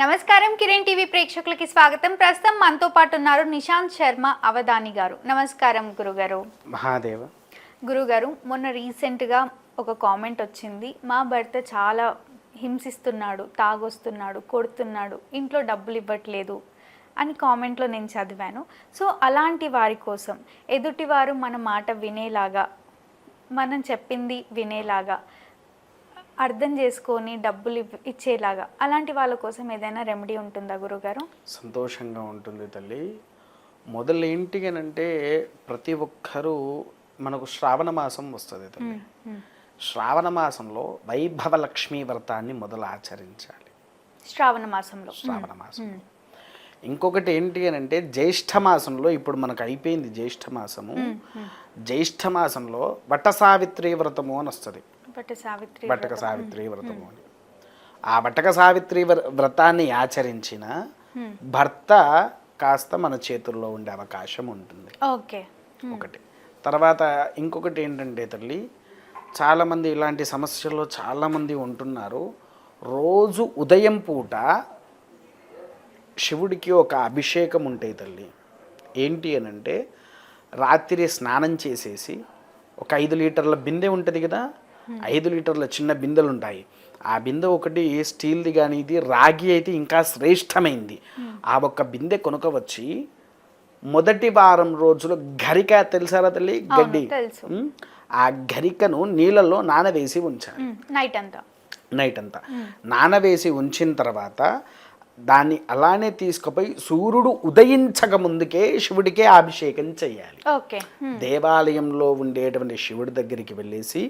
నమస్కారం కిరణ్ టీవీ ప్రేక్షకులకి స్వాగతం. ప్రస్తుతం మనతో పాటు ఉన్నారు నిశాంత్ శర్మ అవధాని గారు. నమస్కారం గురుగారు. మహాదేవ. గురుగారు మొన్న రీసెంట్గా ఒక కామెంట్ వచ్చింది. మా భర్త చాలా హింసిస్తున్నాడు తాగొస్తున్నాడు కొడుతున్నాడు ఇంట్లో డబ్బులు ఇవ్వట్లేదు అని కామెంట్లో నేను చదివాను. సో అలాంటి వారి కోసం ఎదుటివారు మన మాట వినేలాగా మనం చెప్పింది వినేలాగా అర్థం చేసుకొని డబ్బులు ఇచ్చేలాగా. అలాంటి వాళ్ళ కోసం ఏదైనా రెమెడీ ఉంటుందా గురుగారు? సంతోషంగా ఉంటుంది తల్లి. మొదలు ఏంటి అని అంటే ప్రతి ఒక్కరూ మనకు శ్రావణ మాసం వస్తుంది తల్లి. శ్రావణ మాసంలో వైభవ లక్ష్మీ వ్రతాన్ని మొదలు ఆచరించాలి. శ్రావణ మాసంలో. శ్రావణ మాసం. ఇంకొకటి ఏంటి అని అంటే జ్యేష్ఠ మాసంలో ఇప్పుడు మనకు అయిపోయింది జ్యేష్ఠ మాసము. జ్యేష్ఠ మాసంలో వట సావిత్రి వ్రతము అని వస్తుంది. బట్టక సావిత్రి వ్రతము అని. ఆ బట్టక సావిత్రి వ్ర- వ్రతాన్ని ఆచరించిన భర్త కాస్త మన చేతుల్లో ఉండే అవకాశం ఉంటుంది. ఓకే. ఒకటి. తర్వాత ఇంకొకటి ఏంటంటే తల్లి చాలామంది ఇలాంటి సమస్యల్లో చాలామంది ఉంటున్నారు. రోజు ఉదయం పూట శివుడికి ఒక అభిషేకం ఉంటాయి తల్లి. ఏంటి అని అంటే రాత్రి స్నానం చేసేసి ఒక ఐదు లీటర్ల బిందె ఉంటుంది కదా ఐదు లీటర్ల చిన్న బిందెలు ఉంటాయి ఆ బిందె ఒకటి స్టీల్ది కానీ ఇది రాగి అయితే ఇంకా శ్రేష్టమైంది. ఆ ఒక్క బిందె కొనుక వచ్చి మొదటి వారం రోజులు గరిక తెలుసారా తల్లి? గడ్డి. ఉమ్, ఆ గరికను నీళ్ళలో నానవేసి ఉంచాలి. నైట్ అంతా. నైట్ అంతా. నానవేసి ఉంచిన తర్వాత దాన్ని అలానే తీసుకుపోయి సూర్యుడు ఉదయించక ముందుకే శివుడికే అభిషేకం చేయాలి. ఓకే. దేవాలయంలో ఉండేటువంటి శివుడి దగ్గరికి వెళ్ళేసి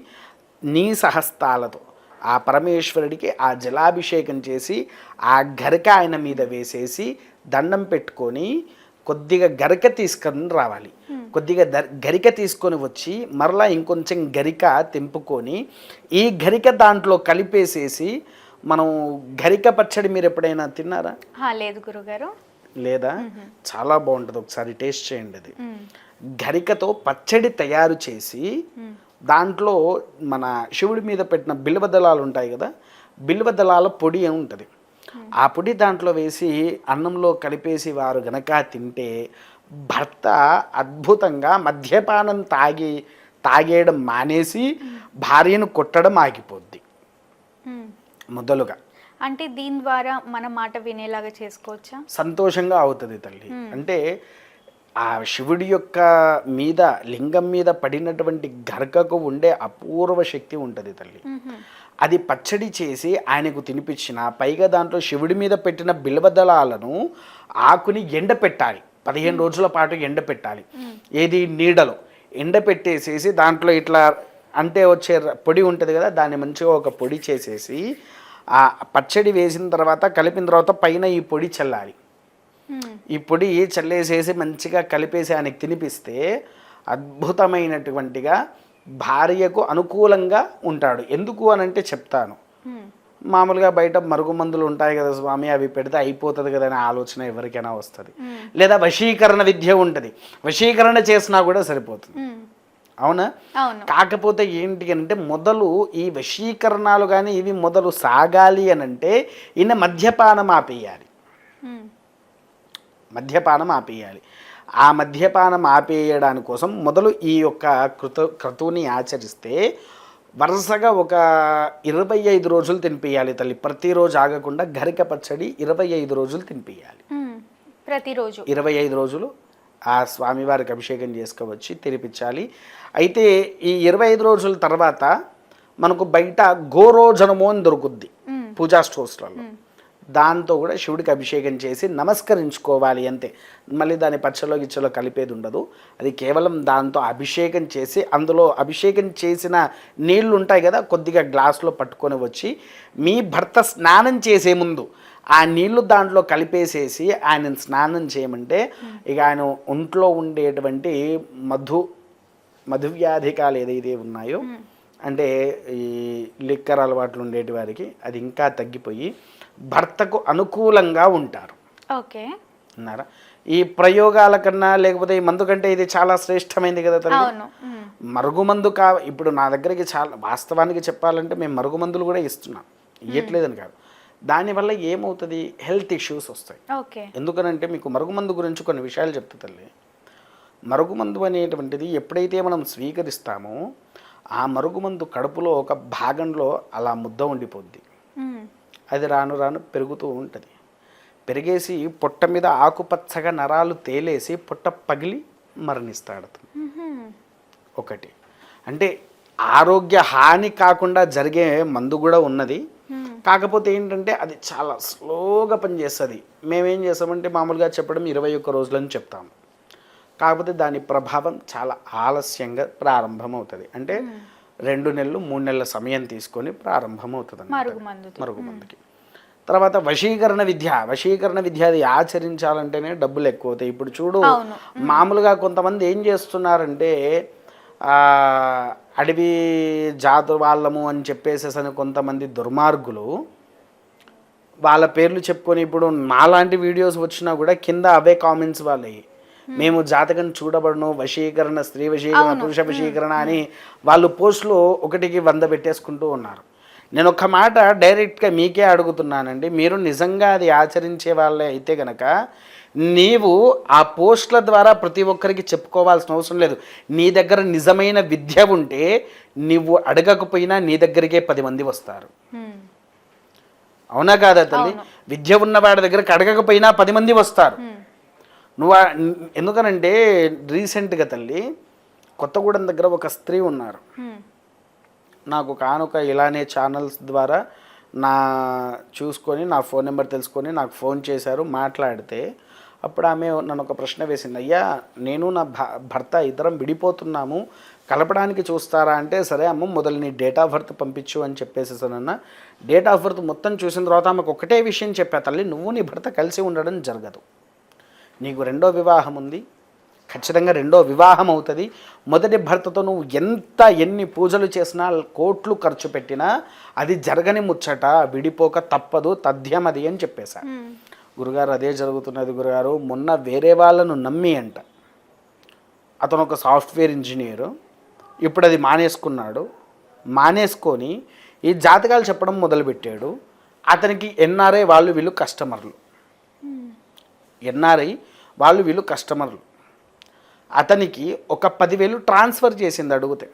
నీ సహస్తాలతో. ఆ పరమేశ్వరుడికి ఆ జలాభిషేకం చేసి ఆ గరిక ఆయన మీద వేసేసి దండం పెట్టుకొని కొద్దిగా గరిక తీసుకొని రావాలి. కొద్దిగా గరిక తీసుకొని వచ్చి మరలా ఇంకొంచెం గరిక తెంపుకొని ఈ గరిక దాంట్లో కలిపేసేసి మనం గరిక పచ్చడి మీరు ఎప్పుడైనా తిన్నారా? లేదు గురుగారు. లేదా? చాలా బాగుంటుంది. ఒకసారి టేస్ట్ చేయండి అది. గరికతో పచ్చడి తయారు చేసి దాంట్లో మన శివుడి మీద పెట్టిన బిల్వ దళాలు ఉంటాయి కదా బిల్వ దళాల పొడి ఉంటుంది? ఆ పొడి దాంట్లో వేసి అన్నంలో కలిపేసి వారు గనక తింటే భర్త అద్భుతంగా మద్యపానం తాగి తాగేయడం మానేసి భార్యను కొట్టడం ఆగిపోద్ది. మొదలుగా. అంటే దీని ద్వారా మన మాట వినేలాగా చేసుకోవచ్చా? సంతోషంగా అవుతుంది తల్లి. అంటే ఆ శివుడి యొక్క మీద లింగం మీద పడినటువంటి గరకకు ఉండే అపూర్వ శక్తి ఉంటుంది తల్లి. అది పచ్చడి చేసి ఆయనకు తినిపించిన పైగా దాంట్లో శివుడి మీద పెట్టిన బిల్వదళాలను ఆకుని ఎండ పెట్టాలి. పదిహేను రోజుల పాటు ఎండ పెట్టాలి. ఏది నీడలో. ఎండ పెట్టేసేసి దాంట్లో ఇట్లా అంటే వచ్చే పొడి ఉంటుంది కదా దాన్ని మంచిగా ఒక పొడి చేసేసి ఆ పచ్చడి వేసిన తర్వాత కలిపిన తర్వాత పైన ఈ పొడి చల్లాలి. ఈ పొడి చల్లేసేసి మంచిగా కలిపేసి ఆయనకి తినిపిస్తే అద్భుతమైనటువంటిగా భార్యకు అనుకూలంగా ఉంటాడు. ఎందుకు అని అంటే చెప్తాను. మ్మ్. మామూలుగా బయట మరుగు మందులు ఉంటాయి కదా స్వామి అవి పెడితే అయిపోతుంది కదా అనే ఆలోచన ఎవరికైనా వస్తుంది. లేదా వశీకరణ విద్య ఉంటుంది. వశీకరణ చేసినా కూడా సరిపోతుంది. అవునా? కాకపోతే ఏంటి అని అంటే మొదలు ఈ వశీకరణాలు కానీ ఇవి మొదలు సాగాలి అని అంటే ఈయన మద్యపానం ఆపేయాలి. మద్యపానం ఆపేయాలి ఆ మద్యపానం ఆపేయడాని కోసం మొదలు ఈ యొక్క కృత క్రతువుని ఆచరిస్తే వరుసగా ఒక ఇరవై ఐదు రోజులు తినిపియాలి తల్లి. ప్రతిరోజు ఆగకుండా గరిక పచ్చడి ఇరవై ఐదు రోజులు తినిపియాలి. మ్మ్. ప్రతిరోజు. ఇరవై ఐదు రోజులు ఆ స్వామివారికి అభిషేకం చేసుకువచ్చి తినిపించాలి. అయితే ఈ ఇరవై ఐదు రోజుల తర్వాత మనకు బయట గోరోజనము అని దొరుకుద్ది. పూజా స్టోర్స్లలో. దాంతో కూడా శివుడికి అభిషేకం చేసి నమస్కరించుకోవాలి అంతే. మళ్ళీ దాని పచ్చలో గిచ్చలో కలిపేది ఉండదు. అది కేవలం దాంతో అభిషేకం చేసి అందులో అభిషేకం చేసిన నీళ్ళు ఉంటాయి కదా కొద్దిగా గ్లాసులో పట్టుకొని వచ్చి మీ భర్త స్నానం చేసే ముందు ఆ నీళ్ళు దాంట్లో కలిపేసేసి ఆయన స్నానం చేయమంటే ఇక ఆయన ఒంట్లో ఉండేటువంటి మధు మధువ్యాధికాలు ఏదైతే ఉన్నాయో అంటే ఈ లిక్కర్ అలవాట్లు ఉండేటి వారికి అది ఇంకా తగ్గిపోయి భర్తకు అనుకూలంగా ఉంటారు. ఓకే. అన్నారా? ఈ ప్రయోగాల కన్నా లేకపోతే ఈ మందు కంటే ఇది చాలా శ్రేష్టమైంది కదా తల్లి. మరుగుమందు కా ఇప్పుడు నా దగ్గరికి చాలా వాస్తవానికి చెప్పాలంటే మేము మరుగుమందులు కూడా ఇస్తున్నాం. ఇవ్వట్లేదని కాదు. దానివల్ల ఏమవుతుంది? హెల్త్ ఇష్యూస్ వస్తాయి. ఓకే. ఎందుకనంటే మీకు మరుగుమందు గురించి కొన్ని విషయాలు చెప్తా తల్లి. మరుగుమందు అనేటువంటిది ఎప్పుడైతే మనం స్వీకరిస్తామో ఆ మరుగుమందు కడుపులో ఒక భాగంలో అలా ముద్ద ఉండిపోద్ది. అది రాను రాను పెరుగుతూ ఉంటుంది. పెరిగేసి పొట్ట మీద ఆకుపచ్చగా నరాలు తేలేసి పొట్ట పగిలి మరణిస్తాడు. ఒకటి. అంటే ఆరోగ్య హాని కాకుండా జరిగే మందు కూడా ఉన్నది. కాకపోతే ఏంటంటే అది చాలా స్లోగా పనిచేస్తుంది. మేమేం చేస్తామంటే మామూలుగా చెప్పడం ఇరవై ఒక్క రోజులని చెప్తాము. కాకపోతే దాని ప్రభావం చాలా ఆలస్యంగా ప్రారంభమవుతుంది. అంటే రెండు నెలలు మూడు నెలల సమయం తీసుకొని ప్రారంభమవుతుంది. మరుగుమందుతో. మరుగుమందుకి తర్వాత వశీకరణ విద్య వశీకరణ విద్య అది ఆచరించాలంటేనే డబ్బులు ఎక్కువ అవుతాయి ఇప్పుడు చూడు. మామూలుగా కొంతమంది ఏం చేస్తున్నారంటే అడవి జాతు వాళ్ళము అని చెప్పేసేసని కొంతమంది దుర్మార్గులు వాళ్ళ పేర్లు చెప్పుకొని ఇప్పుడు నాలాంటి వీడియోస్ వచ్చినా కూడా కింద అవే కామెంట్స్ వాళ్ళవి మేము జాతకం చూడబడను వశీకరణ స్త్రీ వశీకరణ పురుష వశీకరణ అని వాళ్ళు పోస్టులు ఒకటికి వంద పెట్టేసుకుంటూ ఉన్నారు. నేను ఒక మాట డైరెక్ట్గా మీకే అడుగుతున్నానండి. మీరు నిజంగా అది ఆచరించే వాళ్ళే అయితే గనక నీవు ఆ పోస్టుల ద్వారా ప్రతి ఒక్కరికి చెప్పుకోవాల్సిన అవసరం లేదు. నీ దగ్గర నిజమైన విద్య ఉంటే నువ్వు అడగకపోయినా నీ దగ్గరికే పది మంది వస్తారు. అవునా కాదా తల్లి? విద్య ఉన్న వాడి దగ్గరకు అడగకపోయినా పది మంది వస్తారు. నువ్వు ఎందుకనంటే రీసెంట్గా తల్లి కొత్తగూడెం దగ్గర ఒక స్త్రీ ఉన్నారు. నాకు కానుక ఇలానే ఛానల్స్ ద్వారా నా చూసుకొని నా ఫోన్ నెంబర్ తెలుసుకొని నాకు ఫోన్ చేశారు మాట్లాడితే అప్పుడు ఆమె నన్ను ఒక ప్రశ్న వేసింది. అయ్యా నేను నా భ- భర్త ఇద్దరం విడిపోతున్నాము కలపడానికి చూస్తారా అంటే సరే అమ్మ మొదలు నీ డేట్ ఆఫ్ బర్త్ పంపించు అని చెప్పేసేసానన్న డేట్ ఆఫ్ బర్త్ మొత్తం చూసిన తర్వాత ఆమెకు ఒకటే విషయం చెప్పా తల్లి నువ్వు నీ భర్త కలిసి ఉండడం జరగదు. నీకు రెండో వివాహం ఉంది. ఖచ్చితంగా రెండో వివాహం అవుతుంది. మొదటి భర్తతో నువ్వు ఎంత ఎన్ని పూజలు చేసినా కోట్లు ఖర్చు పెట్టినా అది జరగని ముచ్చట విడిపోక తప్పదు తథ్యమది అని చెప్పేశా. గురుగారు అదే జరుగుతున్నది గురుగారు. మొన్న వేరే వాళ్ళను నమ్మి అంట. అతను ఒక సాఫ్ట్వేర్ ఇంజనీరు. ఇప్పుడు అది మానేసుకున్నాడు. మానేసుకొని ఈ జాతకాలు చెప్పడం మొదలుపెట్టాడు. అతనికి ఎన్ఆర్ఐ వాళ్ళు వీళ్ళు కస్టమర్లు. ఎన్ఆర్ఐ వాళ్ళు వీళ్ళు కస్టమర్లు. అతనికి ఒక పదివేలు ట్రాన్స్ఫర్ చేసింది అడిగితే.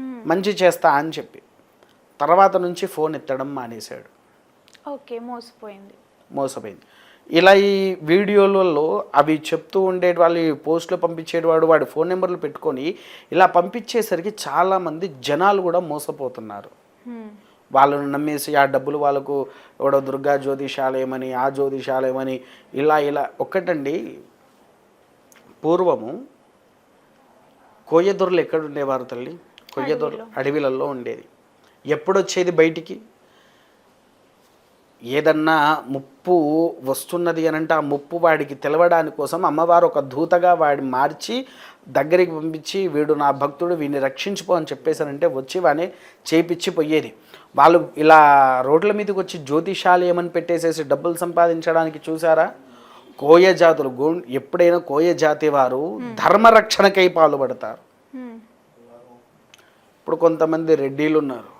మంచి చేస్తా అని చెప్పి. తర్వాత నుంచి ఫోన్ ఎత్తడం మానేశాడు. ఓకే మోసపోయింది. మోసపోయింది. ఇలా ఈ వీడియోలలో అవి చెప్తూ ఉండే వాళ్ళు ఈ పోస్టులు పంపించేవాడు వాడి ఫోన్ నెంబర్లు పెట్టుకొని ఇలా పంపించేసరికి చాలామంది జనాలు కూడా మోసపోతున్నారు. వాళ్ళను నమ్మేసి ఆ డబ్బులు వాళ్ళకు ఎవడో దుర్గా జ్యోతిషాలయమని ఆ జ్యోతిషాలయమని ఇలా ఇలా ఒక్కటండి. పూర్వము కోయ్యదొరలు ఎక్కడ ఉండేవారు తల్లి కొయ్యదొరలు అడవిలలో ఉండేది. ఎప్పుడు వచ్చేది బయటికి? ఏదన్నా ముప్పు వస్తున్నది అని అంటే ఆ ముప్పు వాడికి తెలవడానికి కోసం అమ్మవారు ఒక దూతగా వాడిని మార్చి దగ్గరికి పంపించి వీడు నా భక్తుడు వీడిని రక్షించుకో అని చెప్పేసానంటే వచ్చి వాడిని చేపిచ్చి పోయేది. వాళ్ళు ఇలా రోడ్ల మీదకి వచ్చి జ్యోతిషాలు ఏమని పెట్టేసేసి డబ్బులు సంపాదించడానికి చూసారా కోయ జాతులు గో ఎప్పుడైనా కోయ జాతి వారు ధర్మరక్షణకై పాల్పడతారు. ఇప్పుడు కొంతమంది రెడ్డిలు ఉన్నారు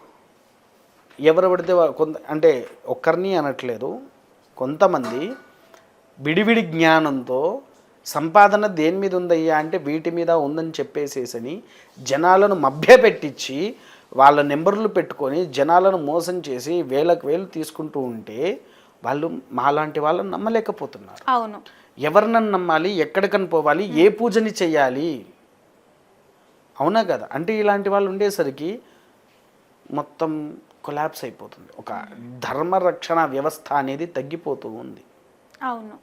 ఎవరు పడితే కొంత అంటే ఒక్కరిని అనట్లేదు. కొంతమంది విడివిడి జ్ఞానంతో సంపాదన దేని మీద ఉందయ్యా అంటే వీటి మీద ఉందని చెప్పేసేసని జనాలను మభ్యపెట్టించి వాళ్ళ నెంబర్లు పెట్టుకొని జనాలను మోసం చేసి వేలకు వేలు తీసుకుంటూ ఉంటే వాళ్ళు మాలాంటి వాళ్ళని నమ్మలేకపోతున్నారు. అవును. ఎవరినని నమ్మాలి? ఎక్కడికని పోవాలి? ఏ పూజని చెయ్యాలి? అవునా కదా? అంటే ఇలాంటి వాళ్ళు ఉండేసరికి మొత్తం కొలాప్స్ అయిపోతుంది. ఒక ధర్మరక్షణ వ్యవస్థ అనేది తగ్గిపోతూ ఉంది. అవును.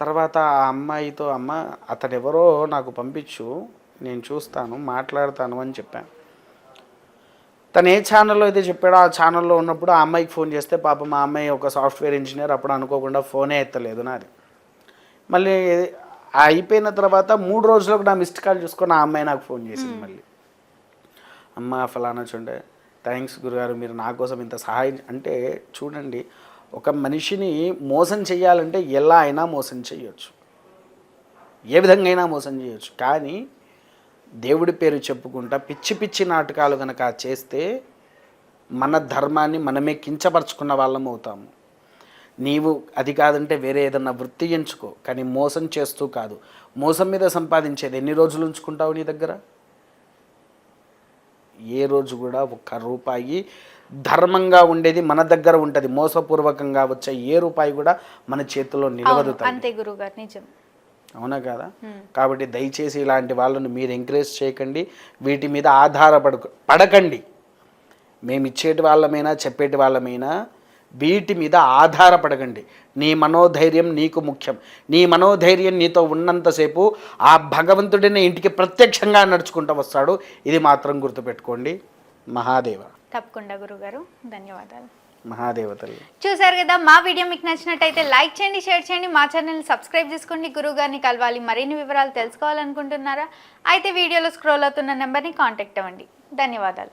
తర్వాత ఆ అమ్మాయితో అమ్మ అతడెవరో నాకు పంపించు నేను చూస్తాను మాట్లాడతాను అని చెప్పాను. తను ఏ ఛానల్లో అయితే చెప్పాడో ఆ ఛానల్లో ఉన్నప్పుడు ఆ అమ్మాయికి ఫోన్ చేస్తే పాప మా అమ్మాయి ఒక సాఫ్ట్వేర్ ఇంజనీర్ అప్పుడు అనుకోకుండా ఫోనే ఎత్తలేదు నాది. మళ్ళీ అయిపోయిన తర్వాత మూడు రోజులకు నా మిస్డ్ కాల్ చూసుకొని ఆ అమ్మాయి నాకు ఫోన్ చేసింది మళ్ళీ. అమ్మ ఫలానా చూడండి థ్యాంక్స్ గురుగారు మీరు నా కోసం ఇంత సహాయం అంటే చూడండి ఒక మనిషిని మోసం చేయాలంటే ఎలా అయినా మోసం చేయొచ్చు ఏ విధంగా అయినా మోసం చేయొచ్చు కానీ దేవుడి పేరు చెప్పుకుంటా పిచ్చి పిచ్చి నాటకాలు కనుక చేస్తే మన ధర్మాన్ని మనమే కించపరుచుకున్న వాళ్ళం అవుతాము. నీవు అది కాదంటే వేరే ఏదన్నా వృత్తి ఎంచుకో కానీ మోసం చేస్తూ కాదు. మోసం మీద సంపాదించేది ఎన్ని రోజులు ఉంచుకుంటావు నీ దగ్గర? ఏ రోజు కూడా ఒక్క రూపాయి ధర్మంగా ఉండేది మన దగ్గర ఉంటుంది. మోసపూర్వకంగా వచ్చే ఏ రూపాయి కూడా మన చేతిలో నిలవదు అంతే గురుగారు నిజం. అవునా కదా? కాబట్టి దయచేసి ఇలాంటి వాళ్ళను మీరు ఎంకరేజ్ చేయకండి. వీటి మీద ఆధారపడు పడకండి. మేము ఇచ్చేటి వాళ్ళమైనా చెప్పేటి వాళ్ళమైనా వీటి మీద ఆధారపడకండి. నీ మనోధైర్యం నీకు ముఖ్యం. నీ మనోధైర్యం నీతో ఉన్నంతసేపు ఆ భగవంతుడిని ఇంటికి ప్రత్యక్షంగా నడుచుకుంటూ వస్తాడు. ఇది మాత్రం గుర్తుపెట్టుకోండి. మహాదేవ. తప్పకుండా గురుగారు. ధన్యవాదాలు. మహాదేవతల్లి చూసారు కదా మా వీడియో మీకు నచ్చినట్టయితే లైక్ చేయండి షేర్ చేయండి. మా ఛానల్ని సబ్స్క్రైబ్ చేసుకోండి. గురువు గారిని కలవాలి. మరిన్ని వివరాలు తెలుసుకోవాలనుకుంటున్నారా? అయితే వీడియోలో స్క్రోల్ అవుతున్న నెంబర్ని కాంటాక్ట్ అవ్వండి. ధన్యవాదాలు.